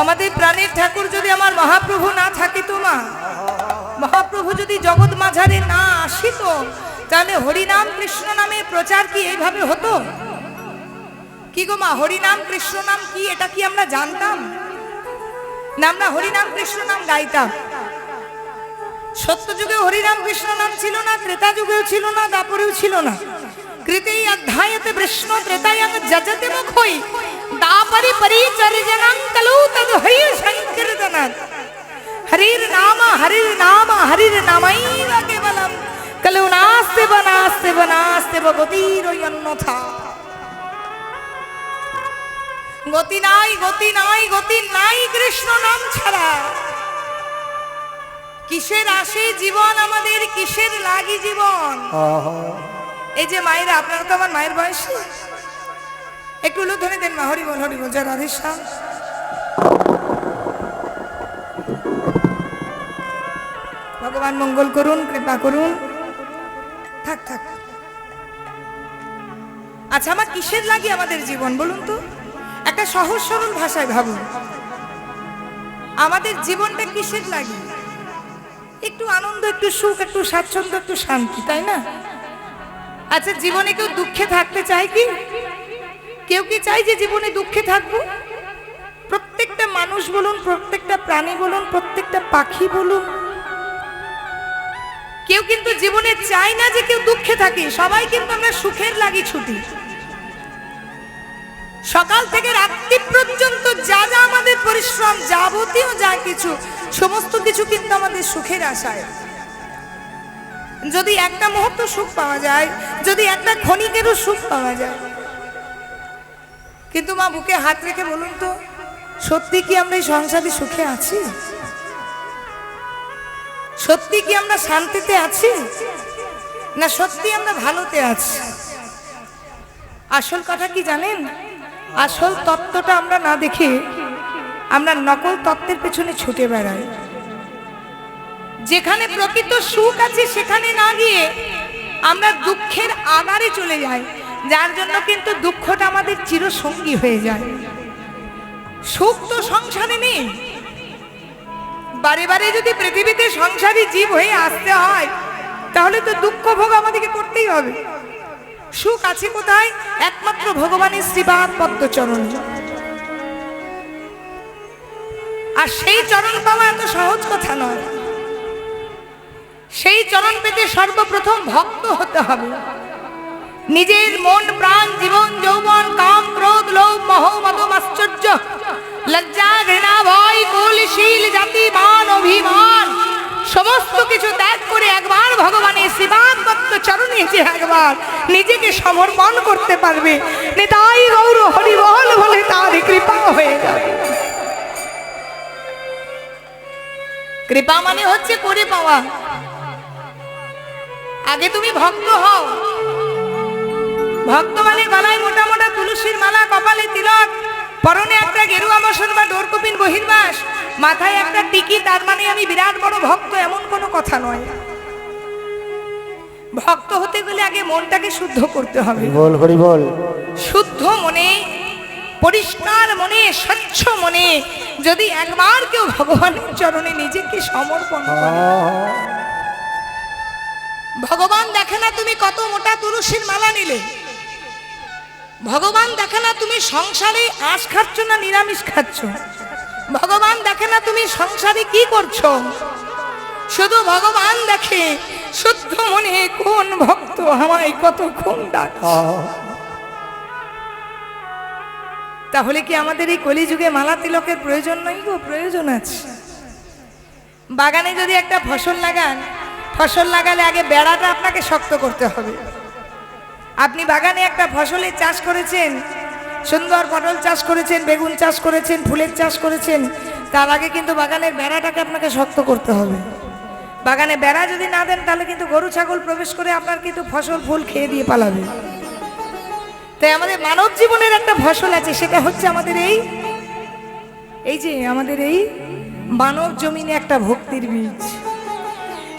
আমাদের প্রাণের ঠাকুর যদি আমার মহাপ্রভু না থাকে তো মা, মহাপ্রভু যদি জগৎ মাঝারে না আসিত, তাহলে হরিনাম কৃষ্ণ নামে প্রচার কি এইভাবে হতো? কি গো মা, হরিনাম কৃষ্ণ নাম কি এটা কি আমরা জানতাম? না আমরা হরিনাম কৃষ্ণ নাম গাইতাম। সত্য যুগে হরিনাম কৃষ্ণ নাম ছিল না ত্রেতা যুগেও ছিল না দাপরেও ছিল না। কৃতেই অধ্যায়তে কৃষ্ণ ত্রেতায়াং যজতে মুখ দাপরি হরি সংকীর্তনাৎ হরির নাম হরির নাম হরির নামাইব কেবলম কলৌ নাস্তে বনাস্তে বনাস্তে গতির অন্যথা গতি নাই গতি নাই গতি নাই কৃষ্ণ নাম ছাড়া কিসের আসে জীবন আমাদের কিসের লাগি জীবন এই যে মায়েরা আপনারা তো আমার মায়ের বয়সী একটু উলুধ্বনি দেন মা, হরি বল হরি বল, জয় রাধেশ্যাম। ভগবান মঙ্গল করুন, কৃপা করুন। থাক থাক। আচ্ছা আমার কিসের লাগে আমাদের জীবন, বলুন তো? একটা সহজ, সরল ভাষায় ভাবুন। আমাদের জীবনটা কিসের লাগে? একটু আনন্দ, একটু সুখ, একটু স্বাচ্ছন্দ্য, একটু শান্তি, তাই না? আচ্ছা জীবনে কেউ দুঃখে থাকতে চায় কি? কেউ কি চাই যে জীবনে দুঃখে থাকব? প্রত্যেকটা মানুষ বলুন, প্রত্যেকটা প্রাণী বলুন, প্রত্যেকটা পাখি বলুন। কেউ কিন্তু জীবনে চায় না যে কেউ দুঃখে থাকে। সবাই কিন্তু আমরা সুখের লাগি ছুটি। সকাল থেকে রাত্রি পর্যন্ত যা যা আমাদের পরিশ্রম, যাবতীয় যা কিছু, সমস্ত কিছু কিন্তু আমাদের সুখের আশায়। যদি একটা মুহূর্ত সুখ পাওয়া যায়, যদি একটা ক্ষণিকেরও সুখ পাওয়া যায় কিন্তু মা বুকে হাত রেখে বলুন তো, সত্যি কি আমরা এই সংসারে সুখে আছি? সত্যি কি আমরা শান্তিতে আছি? না সত্যি আমরা ভালোতে আছি? আসল কথা কি জানেন? আসল তত্ত্বটা আমরা না দেখে আমরা নকল তত্ত্বের পেছনে ছুটে বেড়াই। যেখানে প্রকৃত সুখ আছে সেখানে না গিয়ে আমরা দুঃখের আগারে চলে যাই। যার জন্য কিন্তু দুঃখটা আমাদের চিরসঙ্গী হয়ে যায়। সুখ তো সংসারে নেই। বারে বারে যদি পৃথিবীতে সংসারী জীব হয়ে আসতে হয়, তাহলে তো দুঃখ ভোগ আমাদেরকে করতেই হবে। সুখ আছে কোথায়? একমাত্র ভগবানের শ্রীবাদ পদ্মচরণ। আর সেই চরণ পাওয়া এত সহজ কথা নয়। সেই চরণ পেতে সর্বপ্রথম ভক্ত হতে হবে। নিজের মন, প্রাণ, জীবন, যৌবন, কাম, ক্রোধ, লোভ, মহ মদম আশ্চর্য লজ্জা, ঘৃণা, ভয়, কুলশীল, জাতি, মান, অভিমান, সমস্ত কিছু ত্যাগ করে একবার ভগবানের দত্ত চরণে যে একবার নিজেকে সমর্পণ করতে পারবে, নেতাই গৌর হরিবল বলে তার কৃপা হয়ে যাবে। কৃপা মানে হচ্ছে করে পাওয়া। আগে তুমি ভক্ত হও ভক্ত মানে গলায় মোটা মোটা তুলসীর মালা কপালে তিলক। পরনে একটা গেরুয়া বসন বা ডোরকপিন বহির্বাস। মাথায় একটা টিকি তার মানে আমি বিরাট বড় ভক্ত এমন কোনো কথা নয়। ভক্ত হতে গেলে আগে মনটাকে শুদ্ধ করতে হবে। বল হরি বল। শুদ্ধ মনে পরিষ্কার মনে স্বচ্ছ মনে। যদি একবার কেউ ভগবানের চরণে নিজেকে সমর্পণ করে। ভগবান দেখে না তুমি কত মোটা তুলসীর মালা নিলে। ভগবান দেখে না তুমি সংসারে আঁশ খাচ্ছ না নিরামিষ খাচ্ছ? ভগবান দেখে না তুমি সংসারে কি করছ? শুধু ভগবান দেখে, শুদ্ধ মনে কোন ভক্ত আমায় কতক্ষণ ডাক? তাহলে কি আমাদের এই কলিযুগে মালা তিলকের প্রয়োজন নয় গো? প্রয়োজন আছে। বাগানে যদি একটা ফসল লাগান, ফসল লাগালে আগে বেড়াটা আপনাকে শক্ত করতে হবে। আপনি বাগানে একটা ফসলের চাষ করেছেন, সুন্দর পটল চাষ করেছেন, বেগুন চাষ করেছেন, ফুলের চাষ করেছেন, তার আগে কিন্তু বাগানের বেড়াটাকে আপনাকে শক্ত করতে হবে। বাগানে বেড়া যদি না দেন, তাহলে কিন্তু গরু, ছাগল প্রবেশ করে আপনার কিন্তু ফসল, ফুল খেয়ে দিয়ে পালাবে। তাই আমাদের মানব জীবনের একটা ফসল আছে, সেটা হচ্ছে আমাদের এই এই যে আমাদের এই মানব জমিনে একটা ভক্তির বীজ।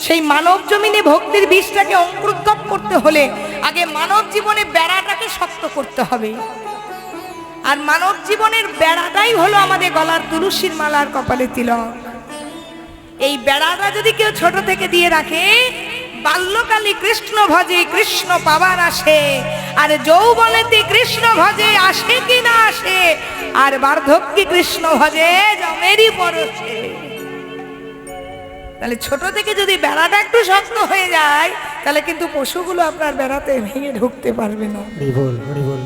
সেই মানব জমিনে ভক্তির বীজটাকে অঙ্কুরোদ্গম করতে হলে আগে মানব জীবনে বেড়াটাকে শক্ত করতে হবে। আর মানব জীবনের বেড়াটাই হলো আমাদের গলার তুলসীর মালার কপালে তিলক। এই বেড়াটা যদি কেউ ছোট থেকে দিয়ে রাখে, বাল্যকালে কৃষ্ণ ভজে কৃষ্ণ পাবার আসে, আর যৌবনেতে কৃষ্ণ ভজে আসে কি না আসে, আর বার্ধক্যে কৃষ্ণ ভজে জমেরই পরশে। তাহলে ছোট থেকে যদি বেড়াটা একটু শক্ত হয়ে যায় তাহলে কিন্তু পশুগুলো আপনার বেড়াতে ভেঙে ঢুকতে পারবে না। হরি বল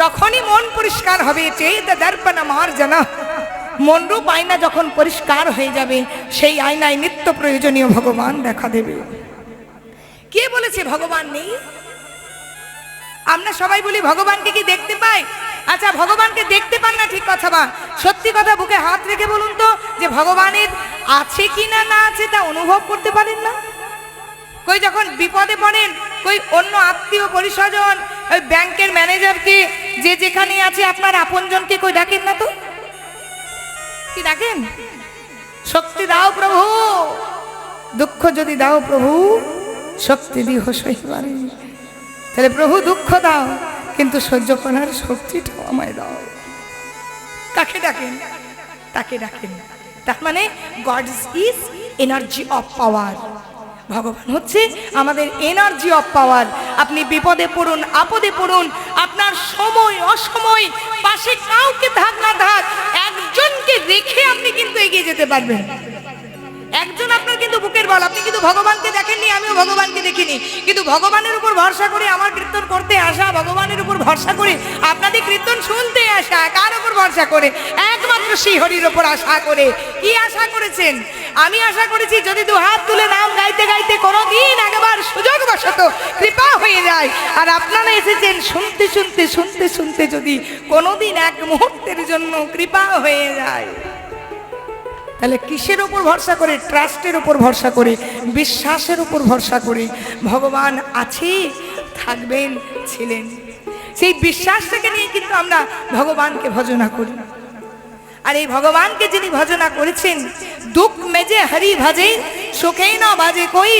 যখনই মন পরিষ্কার হবে চেত দর্পণ মার্জনা মনরূপ আয়না যখন পরিষ্কার হয়ে যাবে সেই আয়নায় নিত্য প্রয়োজনীয় ভগবান দেখা দেবে। কে বলেছে ভগবান নেই? আমরা সবাই বলি ভগবানকে কি দেখতে পাই? আচ্ছা ভগবানকে দেখতে পান না ঠিক কথা বা? সত্যি কথা বুকে হাত রেখে বলুন তো যে ভগবানের আছে কি না না আছে তা অনুভব করতে পারেন না? কই যখন বিপদে পড়েন, কই অন্য আত্মীয় পরিস্বজন, ওই ব্যাংকের ম্যানেজারকে যে যেখানে আছে আপনার আপনজনকে কই ডাকেন না তো? কি ডাকেন? শক্তি দাও প্রভু। দুঃখ যদি দাও প্রভু, শক্তি দিহ সহিবারে তাহলে প্রভু দুঃখ দাও, কিন্তু সহ্য করার শক্তিটাও আমায় দাও। কাকে ডাকেন? তাকে ডাকেন? তার মানে God is energy of power ভগবান হচ্ছে আমাদের এনার্জি অফ পাওয়ার আপনি বিপদে পড়ুন, আপদে পড়ুন, আপনার সময়, অসময়, পাশে কাউকে থাক না থাক, একজনকে রেখে আপনি কিন্তু এগিয়ে যেতে পারবেন। একজন আপনার কিন্তু বুকের বল, আপনি কিন্তু ভগবানকে দেখেননি, আমিও ভগবানকে দেখিনি। কিন্তু ভগবানের উপর ভরসা করে আমার কীর্তন করতে আসা, ভগবানের উপর ভরসা করে আপনাদের কীর্তন শুনতে আসা, কার উপর ভরসা করে? একমাত্র সেই ওপর আশা করে। কি আশা করেছেন? আমি আশা করেছি যদি দু হাত তুলে নাম গাইতে গাইতে কোনোদিন একবার সুযোগ বসত কৃপা হয়ে যায়। আর আপনারা এসেছেন শুনতে শুনতে শুনতে শুনতে যদি কোনোদিন এক মুহূর্তের জন্য কৃপা হয়ে যায়। তাহলে কিসের উপর ভরসা করে? ট্রাস্টের উপর ভরসা করে, বিশ্বাসের উপর ভরসা করে ভগবান আছে, থাকবেন, ছিলেন। সেই বিশ্বাসটাকে নিয়ে কিন্তু আমরা ভগবানকে ভজনা করি। আর এই ভগবানকে যিনি ভজনা করেছেন, দুঃখ মেজে হরি ভজে সুখেই না বাজে কই,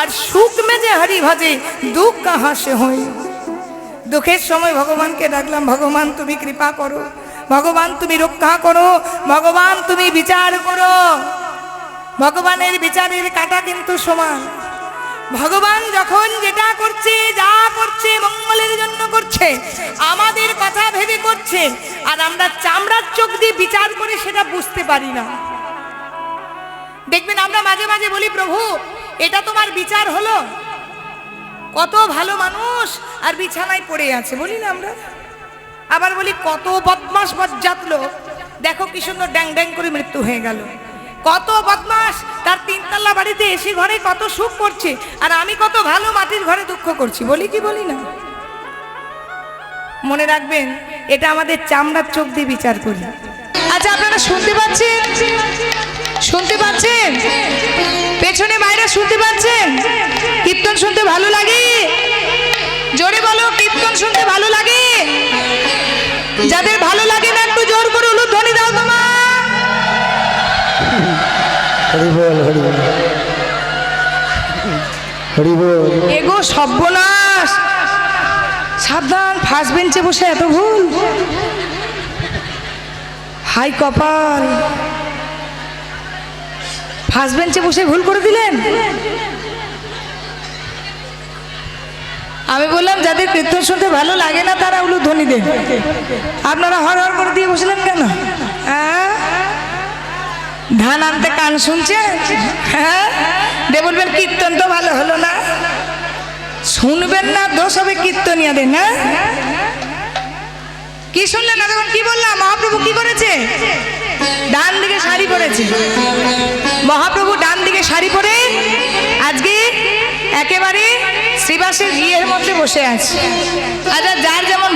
আর সুখ মেজে হরি ভজে, দুঃখ কাহা সে হই। দুঃখের সময় ভগবানকে ডাকলাম, ভগবান, তুমি কৃপা করো, ভগবান, তুমি রক্ষা করো, ভগবান, তুমি বিচার করো। ভগবানের বিচারের কাটা কিন্তু সমান। ভগবান যখন যেটা করছে, যা করছে, মঙ্গলের জন্য করছে, আমাদের কথা ভেবে করছে, আর আমরা চামড়ার চোখ দিয়ে বিচার করে সেটা বুঝতে পারি না। দেখবেন আমরা মাঝে মাঝে বলি, প্রভু, এটা তোমার বিচার হলো? কত ভালো মানুষ আর বিছানায় পড়ে আছে। বলি না আমরা। আবার বলি, কত বদমাস বজ্জাত লোক। দেখো কি সুন্দর ড্যাং ড্যাং করে মৃত্যু হয়ে গেল। কত বদমাস তার তিনতলা বাড়িতে এসে ঘরে কত সুখ করছে, আর আমি কত ভালো মাটির ঘরে দুঃখ করছি, বলি কি বলি না? মনে রাখবেন, এটা আমাদের চামড়ার চোখ দিয়ে বিচার করি। আচ্ছা আপনারা শুনতে পাচ্ছেন? শুনতে পাচ্ছেন? পেছনে বাইরে শুনতে পাচ্ছেন? কীর্তন শুনতে ভালো লাগে? জোরে বলো, কীর্তন শুনতে ভালো লাগে? যাদের ভালো লাগে সর্বনাশ সাবধান ফার্স্ট বেঞ্চে বসে এত ভুল। হাই কপাল। ফার্স্ট বেঞ্চে বসে ভুল করে দিলেন? আমি বললাম, যাদের কীর্তন শুনতে ভালো লাগে না, তারা উলু ধ্বনি আপনারা হর হর করে দিয়ে বসলেন কেন? হ্যাঁ? ধান আনতে কান শুনছে? হ্যাঁ? দে বলবেন, কীর্তন তো ভালো হলো না। শুনবেন না, দোষ হবে কীর্তনিয়াদের না? কি শুনলেন না দেখুন কি বললাম? মহাপ্রভু কি করেছে? ডান দিকে শাড়ি পরেছে। মহাপ্রভু ডান দিকে শাড়ি পরে আজকে একেবারে শ্রীবাসের বিয়ের মধ্যে বসে আছে। আচ্ছা যার যেমন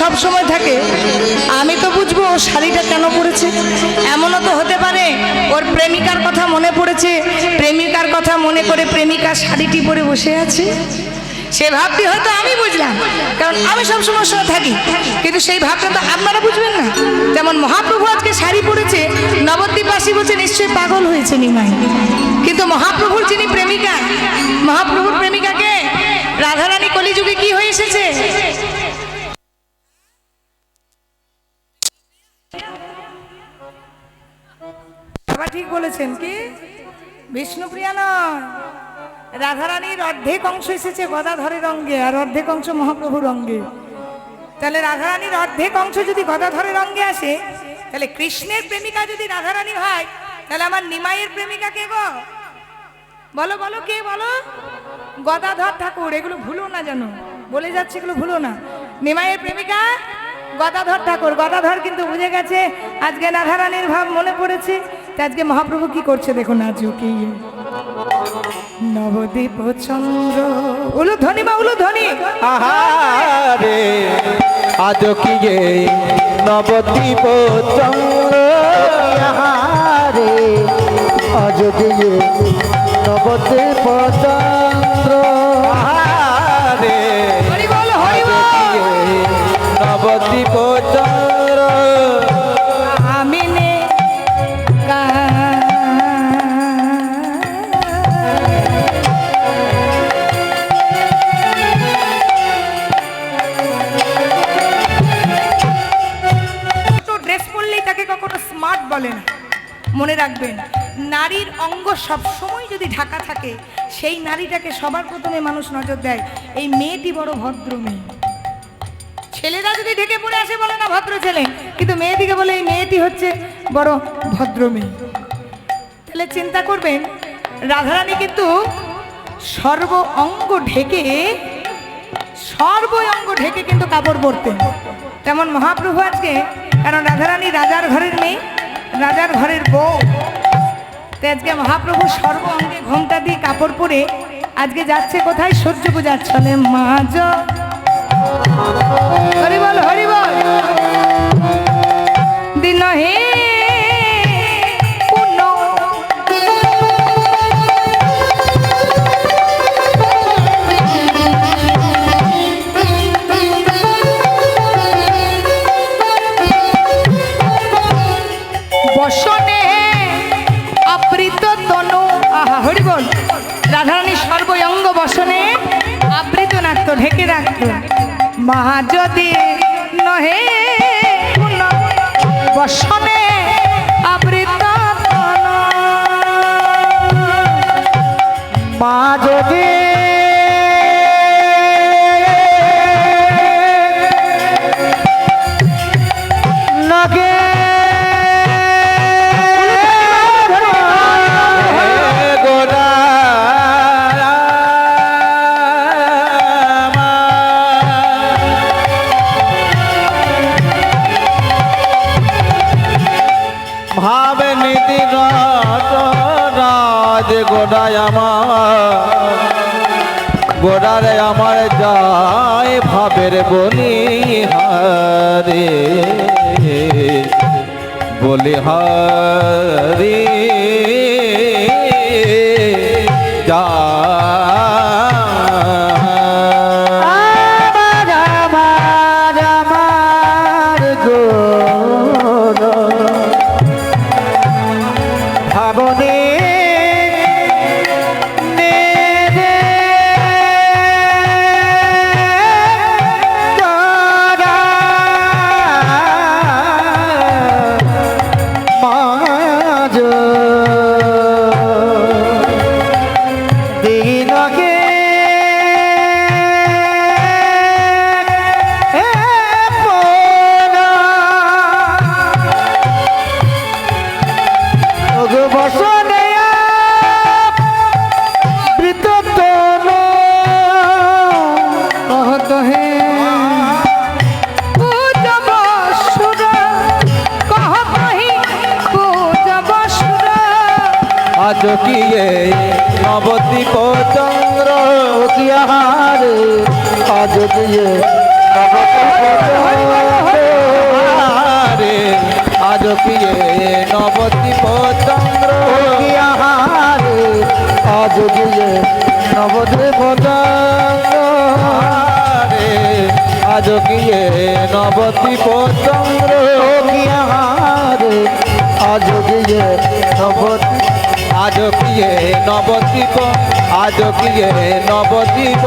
সব সময় থাকে। আমি তো বুঝব ও শাড়িটা কেন পরেছে। এমনও তো হতে পারে, ওর প্রেমিকার কথা মনে পড়েছে। প্রেমিকার কথা মনে করে প্রেমিকা শাড়িটি পরে বসে আছে। সে ভাবটি হয়তো আমি বুঝলাম, কারণ আমি সব সময় সঙ্গে থাকি। কিন্তু সেই ভাবটা তো আপনারা বুঝবেন না। যেমন মহাপ্রভু আজকে শাড়ি পরেছে, নবদ্বীপবাসী বলছে, নিশ্চয়ই পাগল হয়েছে নিমাই। কিন্তু মহাপ্রভুর যিনি প্রেমিকা, মহাপ্রভুর প্রেমিকাকে রাধারানী কলিযুগে কি হয়ে বলেছেন কি? বিষ্ণুপ্রিয়া নয় রাধারানীর অর্ধেক অংশ এসেছে গদাধরের অঙ্গে আর অর্ধেক অংশ মহাপ্রভুর অঙ্গে তাহলে রাধারানীর অর্ধেক অংশ যদি গদাধরের অঙ্গে আসে, তাহলে কৃষ্ণের প্রেমিকা যদি রাধারানী হয়, তাহলে আমার নিমাইয়ের প্রেমিকা কে গো? বলো বলো, কে বলো? গদাধর ঠাকুর, এগুলো ভুলো না জানো? বলে যাচ্ছে এগুলো ভুলো না। নিমাইয়ের প্রেমিকা গদাধর ঠাকুর, গদাধর কিন্তু বুঝে গেছে আজকে রাধারানীর ভাব মনে পড়েছে। আজকে মহাপ্রভু কি করছে দেখুন আজ কি নবদ্বীপ চন্দ্র। উলুধ্বনি বা উলুধ্বনি। আহারে, আজ কি নবদ্বীপ চন্দ্র? আহারে, আজ দিয়ে নবদ্বীপ চন্দ্র? কখনো স্মার্ট বলে না মনে রাখবেন, নারীর অঙ্গ সবসময় যদি ঢাকা থাকে, সেই নারীটাকে সবার প্রথমে মানুষ নজর দেয়, এই মেয়েটি বড় ভদ্র মেয়ে। ছেলেরা যদি ঢেকে পড়ে আসে বলে না ভদ্র ছেলে, কিন্তু মেয়েটিকে বলে এই মেয়েটি হচ্ছে বড় ভদ্র মেয়ে। তাহলে চিন্তা করবেন, রাধারানী কিন্তু সর্ব অঙ্গ ঢেকে, সর্ব অঙ্গ ঢেকে কিন্তু কাপড় পরতেন। তেমন মহাপ্রভু আজকে, কারণ রাধারানী রাজার ঘরের মেয়ে রাজার ঘরের বউ। তো আজকে মহাপ্রভু সর্ব অঙ্গে ঘোমটা দিয়ে কাপড় পরে আজকে যাচ্ছে কোথায়? সূর্য পূজার চলে মাজ হরি বল। মহা যদি নহে বসনে রাজ আমার আমার যায় ভাবের বলি হারে বলি হারে যা বসনে বৃত কহত হে। পূজব সুর কহত হি পূজব সুর আজ কি নবদ্বীপ চন্দ্র হারে নবদ্বীপ চন্দ্র আহারে আজ গিয়ে নবদ্বীপ চন্দ্রে আজ গিয়ে নবদ্বীপ চন্দ্র আহারে আজ গিয়ে নবদ্বীপ আজ নবদ্বীপ নবদ্বীপ